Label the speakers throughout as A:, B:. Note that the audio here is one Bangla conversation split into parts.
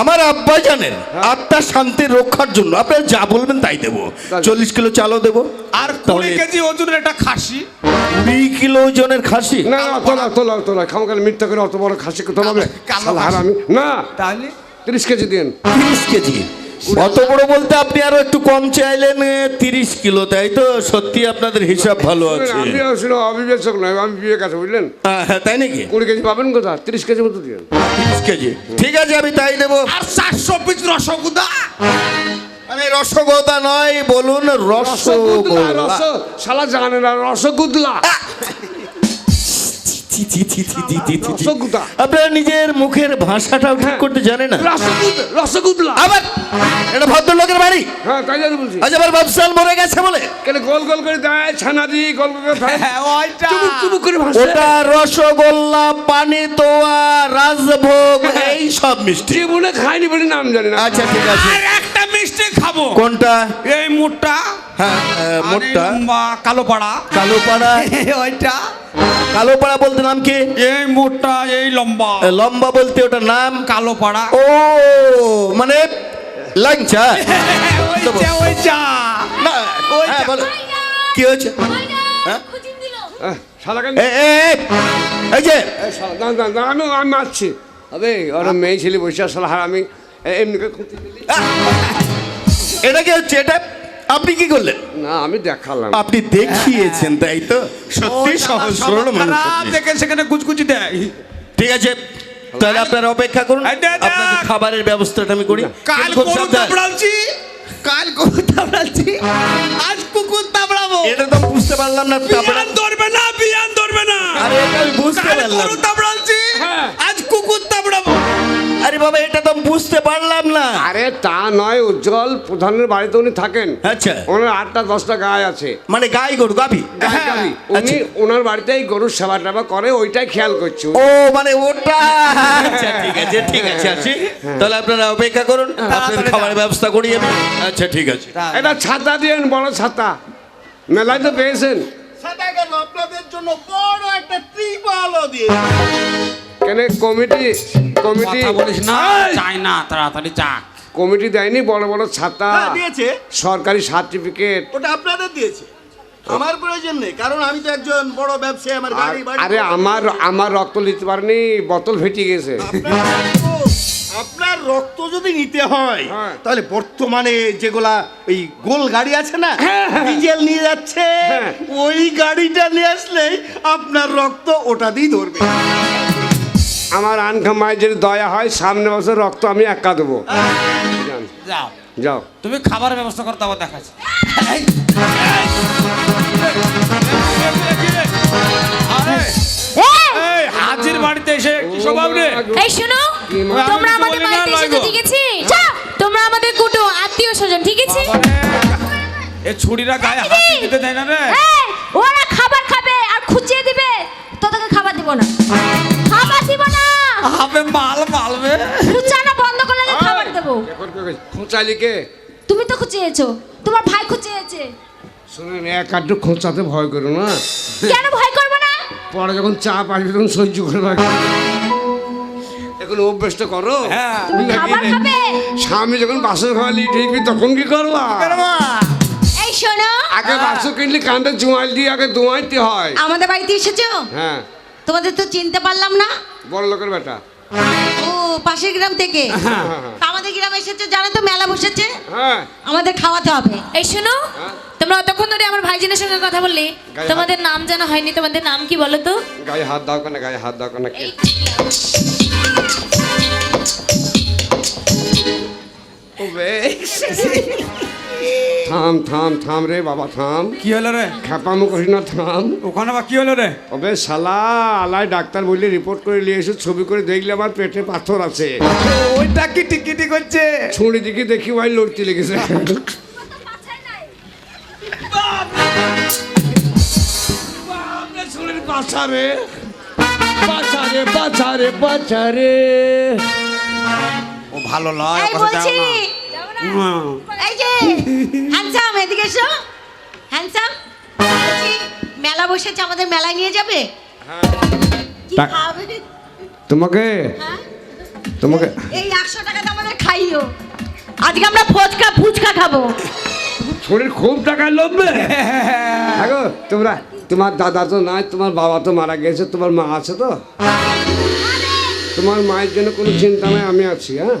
A: আমার আব্বা জানেন আত্মা শান্তি রক্ষার জন্য। আপনারা যা বলবেন তাই দেবো। চল্লিশ কিলো চালও দেবো।
B: আর কুড়ি কেজি ওজনের একটা খাসি?
A: কুড়ি কিলো ওজনের খাসি?
C: না না তোলা তোলা তোলা। খামকাল মিথ্যা করে অত বড় খাসি কোথাও হবে। না
B: তাহলে?
C: তিরিশ কেজি দিন।
A: তিরিশ কেজি? অত বড় বলতে আপনি আরও একটু কম চাইলেন তিরিশ কিলো তাই তো? সত্যি আপনাদের হিসাব ভালো আছে।
C: আমি অবিবেচক নয় আমি বিবেক আছে বুঝলেন?
A: হ্যাঁ, হ্যাঁ, তাই নাকি?
C: কুড়ি কেজি পাবেন কোথা তিরিশ কেজি মতো দিন
A: তিরিশ কেজি। ঠিক আছে আমি তাই দেবো।
B: আর চারশো পিস রসগুদা
A: মানে রসগোদা নয় বলুন রসগোল্লা
C: রস শালা জানে না রসগুদলা
A: নিজের মুখের করতে জানে না আবার ভদ্রলোকের বাড়ি
C: হ্যাঁ গোল গোল করে ছানা গোল গোল করে
B: হ্যাঁ,
A: রসগোল্লা পানি তোয়া রাজভোগ এই সব মিষ্টি
C: জীবনে খাইনি বলে নাম জানি না
A: আচ্ছা ঠিক আছে
B: মিষ্টি খাব।
A: কোনটা?
B: এই মোটটা।
A: হ্যাঁ মোটটা।
B: কালো পাড়া
A: কালো পাড়া
B: ওইটা।
A: কালো পাড়া বলতে নাম কি?
B: এই মোটটা এই লম্বা।
A: লম্বা বলতে ওটার নাম?
B: কালো পাড়া
A: ও মানে। হ্যাঁ বলো। কি হয়েছে? হ্যাঁ? এই যে।
C: আমি মারছি। ওর মেয়ে ছেলে বসে শালা হার আমি এমনি।
A: এটা কি হচ্ছে? এটা আপনি কি করলেন?
C: না আমি দেখালাম।
A: আপনি দেখিয়েছেন তাই তো? সত্যি সহজ সরল মানুষ আপনি।
B: দেখে সেখানে কুচকুচি দেয়।
A: ঠিক আছে তাহলে আপনারা অপেক্ষা করুন। আপনাদের খাবারের ব্যবস্থাটা আমি করি।
B: কাল গরু। তাবড়ালছি। কাল গরু তাবড়ালছি। আজ কুকুর তাবড়াবো।
A: এটা তো বুঝতে পারলাম না
B: বিয়ান ধরবে না বিয়ান ধরবে না।
A: আরে এটা বুঝতে
B: কাল
A: পারলাম।
B: গরু তাবড়ালছি।
C: হ্যাঁ।
B: আজ কুকুর তাবড়াবো।
A: আরে বাবা এটা তো বুঝতে পারলাম না।
C: আরে তা নয় উজ্জ্বল প্রধানের বাড়িতে উনি থাকেন।
A: আচ্ছা।
C: ওনার আটটা দশটা গায়ে আছে।
A: মানে গাই গরু গাভি?
C: গাই গাভী। উনি
A: আচ্ছা।
C: ওনার বাড়িতেই গরুর সেবা টেবা করে ওইটাই খেয়াল করছে
A: ও মানে ওটা? আচ্ছা ঠিক আছে ঠিক আছে আসি। তাহলে আপনারা অপেক্ষা করুন আপনাদের খাবারের ব্যবস্থা করি আমি আচ্ছা ঠিক আছে।
C: এটা ছাতা দিয়েন বড় ছাতা। মেলায় তো পেয়েছেন।
A: ছাতা কেন আপনাদের জন্য বড় একটা ত্রিপালও দিয়ে
C: কেন কমিটি কমিটি
B: কথা বলিস না চাই না তাড়াতাড়ি যাক।
C: কমিটি দেয়নি বড় বড় ছাতা
A: হ্যাঁ, দিয়েছে।
C: সরকারি সার্টিফিকেট।
A: ওটা আপনাদের দিয়েছে। আমার প্রয়োজন নেই কারণ আমি তো একজন বড় ব্যবসায়ী আমার গাড়ি বাড়ি
C: আরে আমার আমার রক্ত নিতে পারেনি বোতল ফেটে গেছে।
A: আপনার রক্ত- যদি নিতে হয়
C: হ্যাঁ।
A: তাহলে বর্তমানে যেগুলা ওই গোল গাড়ি আছে না
C: হ্যাঁ।
A: ডিজেল নিয়ে যাচ্ছে
C: হ্যাঁ।
A: ওই গাড়িটা নিয়ে আসলেই আপনার রক্ত ওটা দিয়ে ধরবে।
C: আমার আনখা মায়ের যদি দয়া হয় সামনে বছর রক্ত আমি একা দেবো।
B: যাও।
C: যাও।
B: তুমি খাবারের ব্যবস্থা করতে আবার দেখাচ্ছি। হাজির বাড়িতে এসে কি স্বভাব রে?
D: এই শোনো তোমরা আমাদের বাড়িতে ঠিক আছে তোমরা আমাদের কুটু আত্মীয় স্বজন ঠিক আছে
B: এ ছুরিরা গায়ে হাত দিতে দেয় না রে?
D: ওরা খাবার খাবে আর খুঁচিয়ে দিবে। তোদেরকে খাবার দিব না। খাবার দিব না।
B: হবে মাল মালবে
D: খুচানো বন্ধ করলে না খাবার দেবো?
C: খোঁচালিকে
D: তুমি তো খুঁচিয়েছো। তোমার ভাই খুঁচিয়েছে।
C: শুনুন এক আধটু খোঁচাতে ভয় করো না।
D: কেন ভয় করব না?
C: পরে যখন চাপ আসবে তখন সহ্য করে রাখবে এখন অভ্যেসটা করো।
B: হ্যাঁ।
C: স্বামী যখন বাসন খাওয়ালি ঠিকবি তখন কি করবা?
D: এই শোনো।
C: আগে বাসন কিনলে কানটা জোয়াল দিয়ে আগে দোয়াইতে হয়।
D: আমাদের বাড়িতে এসেছ?
C: হ্যাঁ।
D: তোমাদের তো চিনতে পারলাম না?
C: বড় লোকের বেটা।
D: ও পাশের গ্রাম থেকে? আমাদের গ্রামে এসেছে জানো তো মেলা বসেছে?
C: হ্যাঁ।
D: আমাদের খাওয়াতে হবে। এই শোনো
C: হ্যাঁ?
D: তোমরা অতক্ষণ ধরে আমার ভাইজিনের সঙ্গে কথা বললে তোমাদের নাম জানা হয়নি তোমাদের নাম কি বলো তো?
C: গায়ে হাত দাও কেন গায়ে হাত দাও কেন কে?
D: এই
C: থাম থাম থাম রে বাবা থাম।
B: কি হলো রে?
C: খেপামো করিস না থাম।
B: ওখানে বা কি হলো রে?
C: ওবে শালা আলাই ডাক্তার বললে রিপোর্ট করে নিয়ে এসে ছবি করে দেখলে আমার পেটে পাথর আছে।
B: ওইটা কি টিকিটি করছে?
C: ছুঁড়ি দিকে দেখি ভাই লড়তে লেগেছে। পাছারে পাছারে পাছারে পাছারে
B: ও ভালো
D: এই
B: কথা না।
D: এই যে হ্যান্ডসাম এদিকে এসো। হ্যান্ডসাম মেলা বসেছে আমাদের মেলায় নিয়ে যাবে? কি
C: তোমাকে
D: হ্যাঁ?
C: তোমাকে
D: এই একশো টাকা দামের খাইও। আজকে আমরা ফুচকা ফুচকা খাব।
C: শরীর খুব টাকায় লোভবে দেখো তোমরা তোমার দাদা তো নাই তোমার বাবা তো মারা গেছে তোমার মা আছে তো? তোমার মায়ের জন্য কোনো চিন্তা নাই আমি আছি হ্যাঁ?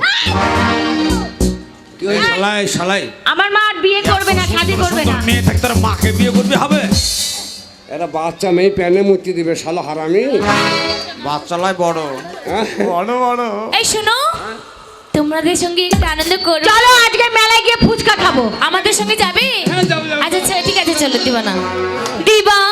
B: তুই শালাই শালাই
D: আমার মা আর বিয়ে করবে না শাদি করবে না।
B: মেয়ে থাকতে মাকে বিয়ে করবি হবে?
C: এরা বাচ্চা মেয়ে প্যানে মুক্তি দিবে শালো হারামি।
B: বাচ্চালাই বড়।
C: হ্যাঁ?
B: বড় বড়।
E: এই শোনো তোমাদের সঙ্গে একটু আনন্দ করো।
D: চলো আজকে মেলায় গিয়ে ফুচকা খাব।
E: আমাদের সঙ্গে যাবে?
B: হ্যাঁ।
E: আচ্ছা আচ্ছা ঠিক আছে চলো দিবানা। দিবানা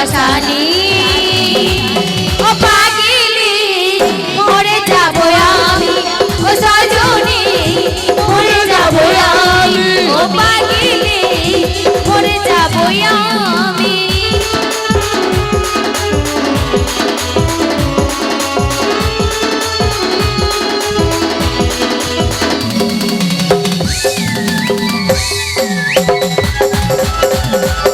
E: তুই ও পাগিলি, মরে যাব আমি। ও সজনী, মরে যাব আমি। ও পাগিলি, মরে যাব আমি। বল্লা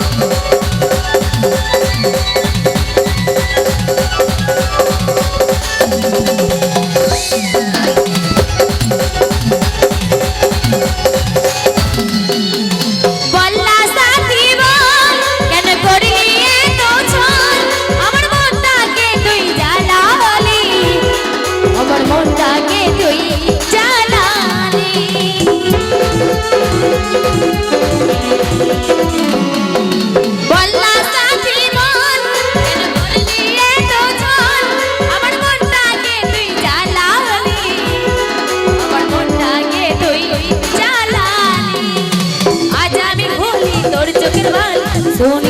E: Sonia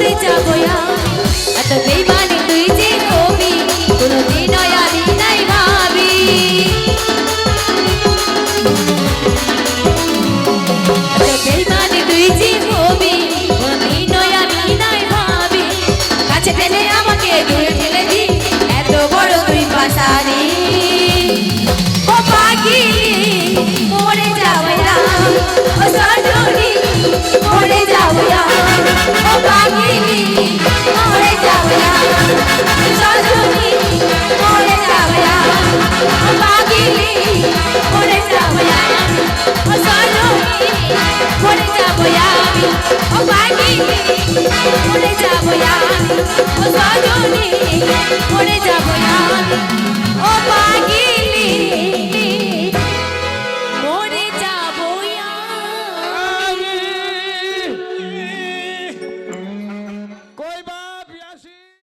E: মরে যাব আমি এত বেমানি মরে যাব আমি